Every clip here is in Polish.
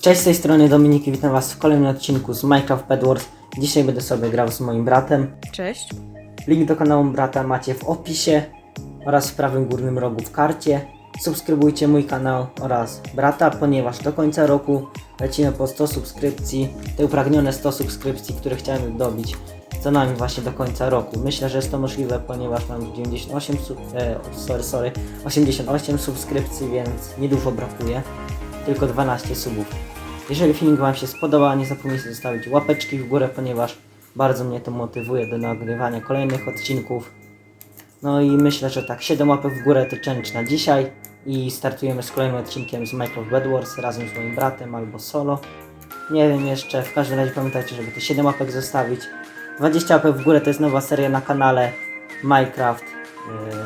Cześć, z tej strony Dominik i witam was w kolejnym odcinku z Minecraft Bed Wars. Dzisiaj będę sobie grał z moim bratem. Cześć. Link do kanału brata macie w opisie oraz w prawym górnym rogu w karcie. Subskrybujcie mój kanał oraz brata, ponieważ do końca roku lecimy po 100 subskrypcji. Te upragnione 100 subskrypcji, które chciałem dobić co najmniej właśnie do końca roku. Myślę, że jest to możliwe, ponieważ mam 98 sub, e, sorry, sorry, 88 subskrypcji, więc niedużo brakuje. Tylko 12 subów. Jeżeli filmik Wam się spodoba, nie zapomnijcie zostawić łapeczki w górę, ponieważ bardzo mnie to motywuje do nagrywania kolejnych odcinków. No i myślę, że tak, 7 łapek w górę to challenge na dzisiaj i startujemy z kolejnym odcinkiem z Minecraft Bed Wars razem z moim bratem albo solo. Nie wiem jeszcze, w każdym razie pamiętajcie, żeby te 7 łapek zostawić. 20 łapek w górę to jest nowa seria na kanale Minecraft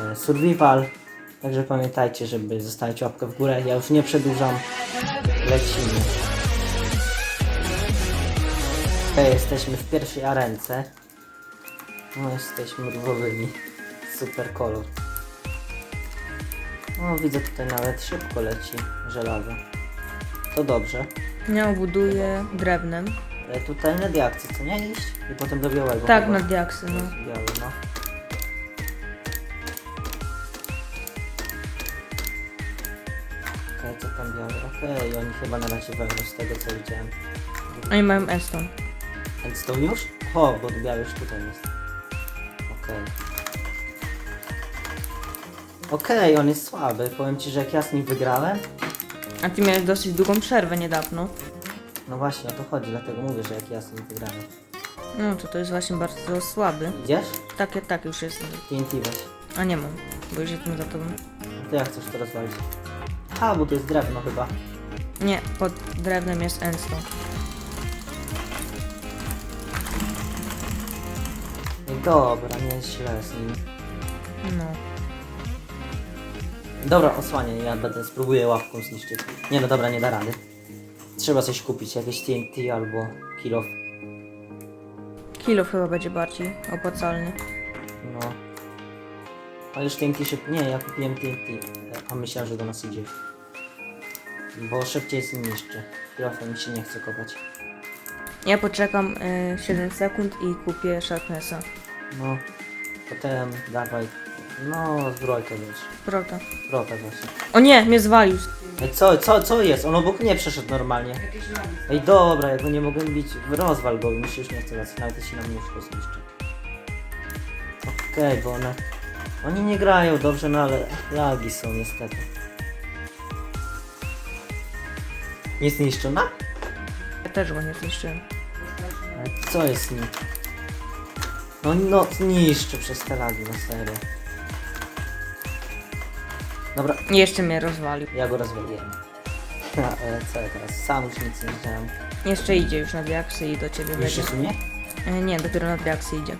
yy, Survival. Także pamiętajcie, żeby zostawić łapkę w górę. Ja już nie przedłużam. Lecimy. Okej, jesteśmy w pierwszej arence. No, jesteśmy różowymi. Super kolor. O, widzę tutaj nawet szybko leci żelazo. To dobrze. Ja obuduję drewnem. Ale tutaj na diakcy, co nie iść? I potem do białego. Tak, chyba. na diaksy, no. Biały, no. Okej, oni chyba na razie wełną z tego co widziałem. Oni mają Eston. Endstone już? O, bo biały już tutaj jest. Okej. Okej, on jest słaby. Powiem ci, że jak ja z nim wygrałem, A ty miałeś dosyć długą przerwę niedawno. no właśnie o to chodzi, dlatego mówię, że jak ja z nim wygrałem. No to to jest właśnie bardzo słaby. Idziesz? Tak, tak już jestem. TNT weź. A nie mam, bo już jestem za tobą. No to jak chcesz to rozwalić? A, bo to jest drewno chyba. Nie, pod drewnem jest Endstone. Dobra, nie jest źle z nim. No. Dobra, osłaniaj, ja będę spróbuję łapką zniszczyć. Nie no dobra, nie da rady. Trzeba coś kupić, jakieś TNT albo kilof. Kilo chyba będzie bardziej opłacalny. No. Ale już TNT szyb... Nie, ja kupiłem TNT, a myślałem, że do nas idzie. Bo szybciej zniszczy. Kilofem mi się nie chce kopać. Ja poczekam y, 7 sekund i kupię Sharpnessa. No. Potem dawaj... No, zbrojkę wiesz. Prota. Protę właśnie. O nie, mnie zwalił. Ej, co, co, co jest? On obok mnie przeszedł normalnie. Ej, dobra, ja go nie mogę bić. Rozwal go, mi się już nie chce was. Nawet jeśli nam nóżko zniszczy. Okej, bo one... Oni nie grają dobrze, no ale lagi są niestety. Nie zniszczona? Ja też go nie zniszczyłem. Ale co jest nim? No, no, zniszczy przez te lagi, na serio. Dobra, jeszcze mnie rozwalił. ja go rozwaliłem. A, e, co ja teraz? Sam już nic nie widziałem. Jeszcze idzie już na diaksy i do ciebie Już będzie. u mnie? E, Nie, dopiero na diaksy idzie.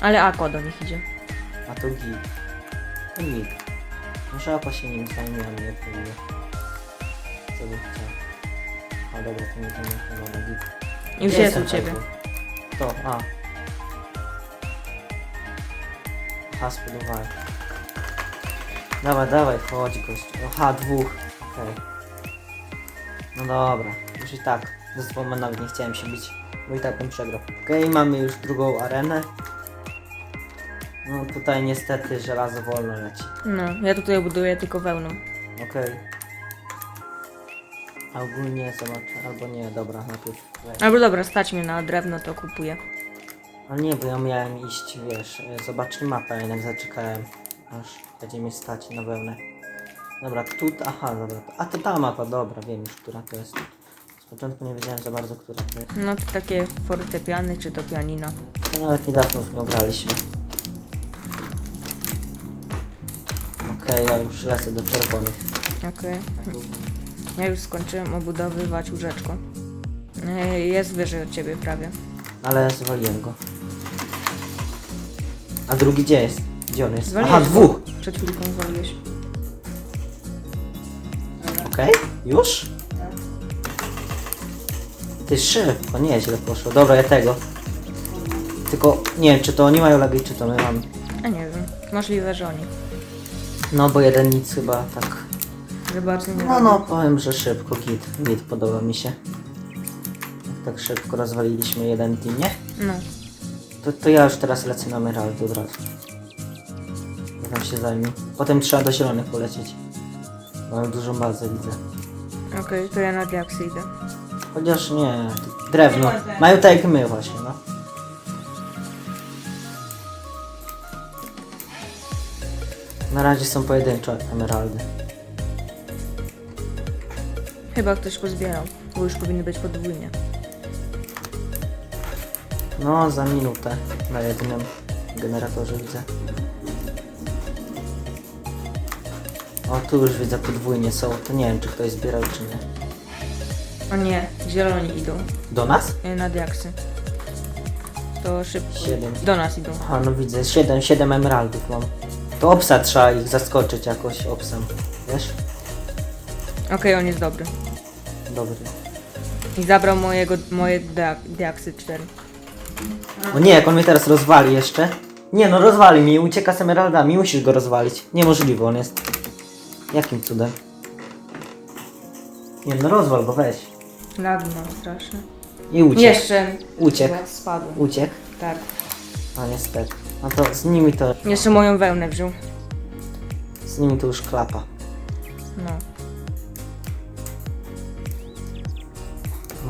Ale Aqua do nich idzie. A to git. To git. Może apa się nim zajmie, a nie próbuje. By chciał. A dobra, to nie to nie to git. Już jest u ciebie. To, a. Aha, spodobałem. Dawaj, dawaj, chodź gość. Aha, dwóch. Okej. No dobra, już i tak. Z dwoma nawet nie chciałem się bić, bo i tak bym przegrał. Okej, mamy już drugą arenę. No tutaj niestety żelazo wolno leci. No, ja tutaj buduję tylko wełną. Okej. A ogólnie zobaczę, albo nie, dobra, najpierw weź. Albo dobra, stać mnie na drewno, to kupuję. Ale nie, bo ja miałem iść, wiesz, e, zobaczyć mapę, jednak zaczekałem, aż będzie mi stać na wełnę. Dobra, tu, aha, dobra, a to ta mapa, dobra, wiem już, która to jest. Z początku nie wiedziałem za bardzo, która to jest. No to takie fortepiany czy to pianino. No, Nawet niedawno w nią graliśmy. Okej, ja już lecę do czerwonych. Okej. Ja już skończyłem obudowywać łóżeczko. Jest wyżej od ciebie prawie. Ale zwaliłem go. A drugi gdzie jest? Gdzie on jest? Zwaliłeś Aha, go. dwóch! Przed chwilką zwaliłeś. Okej, już? Ty szybko, nieźle poszło. Dobra, ja tego. Tylko nie wiem, czy to oni mają lagi, czy to my mamy. A nie wiem. Możliwe, że oni. No, bo jeden nic chyba tak Nie No, no, powiem, że szybko, git, git, podoba mi się. Jak tak szybko rozwaliliśmy jeden team, nie? No. To, to ja już teraz lecę na Emerald od razu. Ja tam się zajmie. Potem trzeba do zielonych polecieć. Mam dużą bazę, widzę. Okej, to ja na diaksy idę. Chociaż nie, drewno. Mają tak jak my właśnie, no. Na razie są pojedyncze emeraldy. Chyba ktoś pozbierał, bo już powinny być podwójnie. No, za minutę na jednym generatorze widzę. O, tu już widzę podwójnie są. To nie wiem, czy ktoś zbierał, czy nie. O nie, zieloni idą Do nas? e, na diaksy. To szybko. Siedem. Do nas idą. Aha, no widzę, 7, 7 emeraldów mam. To obsa trzeba ich zaskoczyć jakoś obsem. Wiesz? Okej, on jest dobry. Dobry. I zabrał mojego, moje dia- diaksy 4. O nie, jak on mnie teraz rozwali jeszcze. Nie no, rozwali mi, ucieka z emeraldami, musisz go rozwalić. Niemożliwe on jest. Jakim cudem? Nie no, rozwal go, weź. Lagi mam straszne. I uciekł. Jeszcze. Uciekł. chyba Spadłem. Uciekł. Tak. No niestety. No to z nimi to, Jeszcze moją wełnę wziął. z nimi to już klapa. No.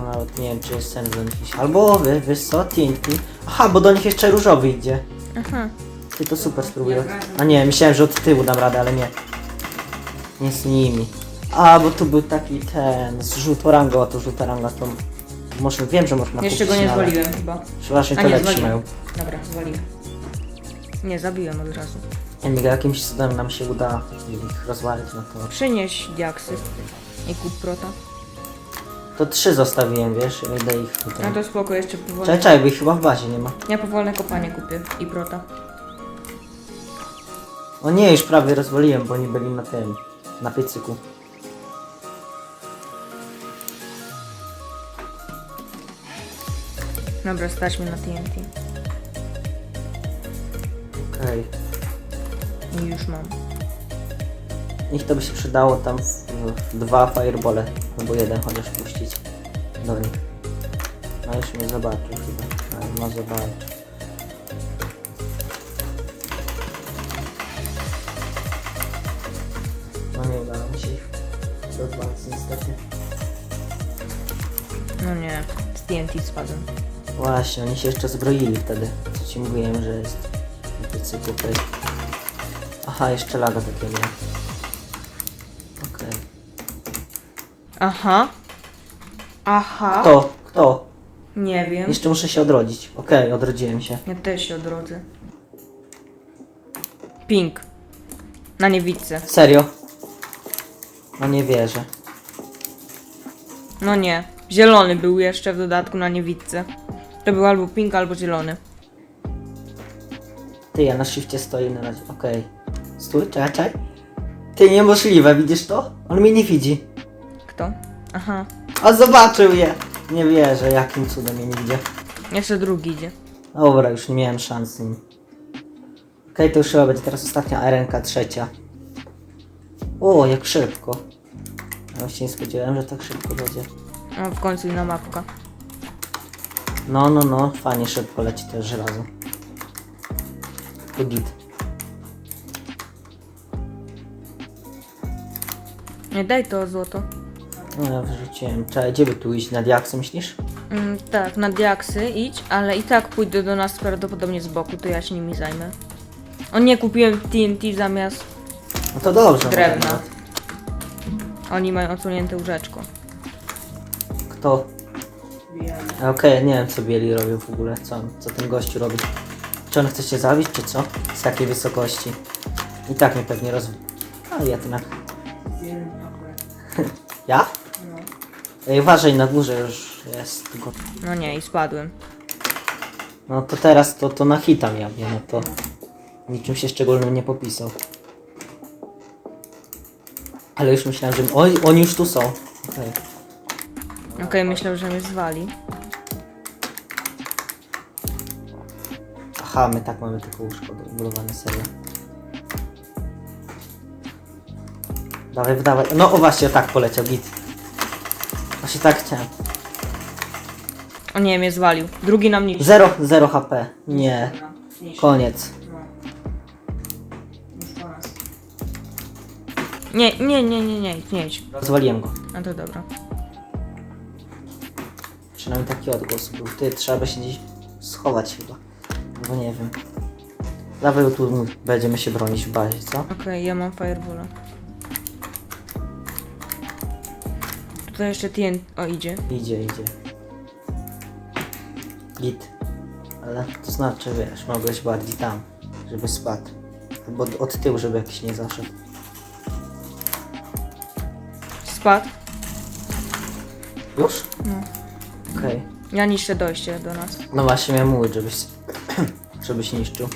No nawet nie wiem, czy jest sens do nich iść. Albo wy, wiesz co, TNT. Aha, bo do nich jeszcze różowy idzie. Aha. Ty to super spróbuję. A nie, myślałem, że od tyłu dam radę, ale nie. Nie z nimi. A, bo tu był taki ten, z żółtoranga, to żółtoranga to... Może, wiem, że można Jeszcze go kupić, nie ale zwaliłem chyba. Przeważnie A to nie, lepsi zwaliłem. mają. Dobra, zwaliłem. Nie, zabiłem od razu. Nie wiem, jakimś cudem nam się uda ich rozwalić, no to... Przynieś diaksy. I kup prota. To trzy zostawiłem, wiesz, ja idę ich tutaj. No to spoko, jeszcze powolne. Czekaj, czekaj, bo ich chyba w bazie nie ma. Ja powolne kopanie kupię i prota. O nie, już prawie rozwaliłem, bo oni byli na tym, na piecyku. Dobra, stać mi na TNT. Okej. I już mam. Ich to by się przydało tam w, dwa firebole, albo jeden chociaż puścić do nich. No już mnie zobaczył chyba. Ale ma zobaczyć. No nie udało mi się ich rozwalić niestety. No nie, z TNT spadłem. Właśnie, oni się jeszcze zbroili wtedy. Co ci mówiłem, że jest na. Aha, jeszcze laga takiego. Okej. Aha. Aha. Kto? Kto? Nie wiem. Jeszcze muszę się odrodzić. Okej, odrodziłem się. Ja też się odrodzę. Pink. Na niewidce. Serio? No nie wierzę. No nie. Zielony był jeszcze w dodatku na niewidce. To był albo pink, albo zielony. Ty, ja na shifcie stoję na razie. Okej. Stój, czekaj, czekaj. Ty, niemożliwe, widzisz to? On mnie nie widzi. Kto? Aha. A zobaczył je! Nie wierzę, jakim cudem nie widzi. Jeszcze drugi idzie. Dobra, już nie miałem szans z nim. Okej, to już chyba będzie teraz ostatnia arenka, trzecia. O, jak szybko. Ja się nie spodziewałem, że tak szybko będzie. O, w końcu inna mapka. No, no, no, fajnie szybko leci to żelazo. To git. Nie, daj to złoto. No, ja wyrzuciłem. Czekaj, gdzie by tu iść? Na diaksy myślisz? Mm, tak, na diaksy idź, ale i tak pójdę do nas prawdopodobnie z boku, to ja się nimi zajmę. O nie, kupiłem TNT zamiast No to dobrze. drewna. może Oni mają odsunięte łóżeczko. Kto? A, Okej, nie wiem co bieli robią w ogóle. Co, on- co ten gościu robi? Czy on chce się zabić, czy co? Z jakiej wysokości? I tak mnie pewnie roz... A jednak. Ja? Ej, uważaj na górze już jest go. No nie, i spadłem. No to teraz to, to na hita miał, no to niczym się szczególnym nie popisał. Ale już myślałem, że oni, oni już tu są. Okej. Okej, myślał, że mnie zwali. Aha, my tak mamy tylko łóżko budowane serio. Dawaj, wydawaj. No o właśnie, tak poleciał git. Właśnie tak chciałem. O nie, mnie zwalił. Drugi nam niszczy. 0, 0 HP. Nie. Dobra. Koniec. No. Już po nas. Nie, nie, nie, nie, nie, nie idź. Rozwaliłem go. A to dobra. Przynajmniej taki odgłos był. Ty, trzeba by się gdzieś schować chyba. Bo nie wiem. Dawaj tu będziemy się bronić w bazie, co? Okej, ja mam fireballa. Tutaj jeszcze TN... O, idzie. Idzie, idzie. Git. Ale to znaczy, wiesz, mogłeś bardziej tam, żeby spadł. Albo od- od tyłu, żeby jakiś nie zaszedł. Spadł. Już? No. Okej. Ja niszczę dojście do nas. No właśnie miałem mówić, żebyś... żebyś niszczył.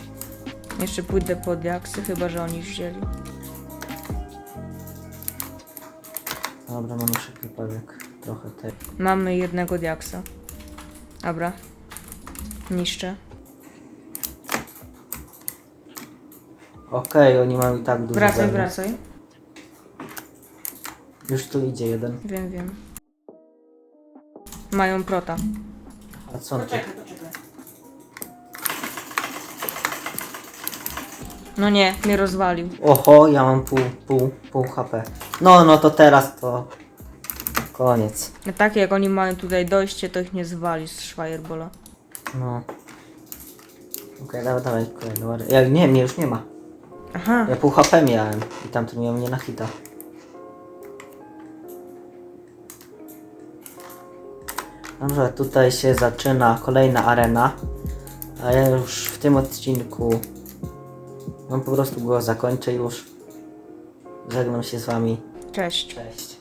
Jeszcze pójdę po diaksy, chyba że oni już wzięli. Dobra, mam już wypadek. Trochę tej. Mamy jednego diaksa. Dobra. Niszczę. Okej, oni mają i tak dużo Wracaj, zajęć. wracaj. Już tu idzie jeden. Wiem, wiem. Mają prota. A co on tu? poczekaj. No nie, mnie rozwalił. Oho, ja mam pół, pół, pół HP. No, no to teraz to... Koniec. No takie jak oni mają tutaj dojście, to ich nie zwali z Firebola. No. Okej, dawaj, dawaj, kolejny war- Ja nie, mnie już nie ma. Aha. Ja pół HP miałem i tamten miał mnie na hita. Dobrze, tutaj się zaczyna kolejna arena. A ja już w tym odcinku no po prostu go zakończę już. Żegnam się z wami. Cześć. Cześć.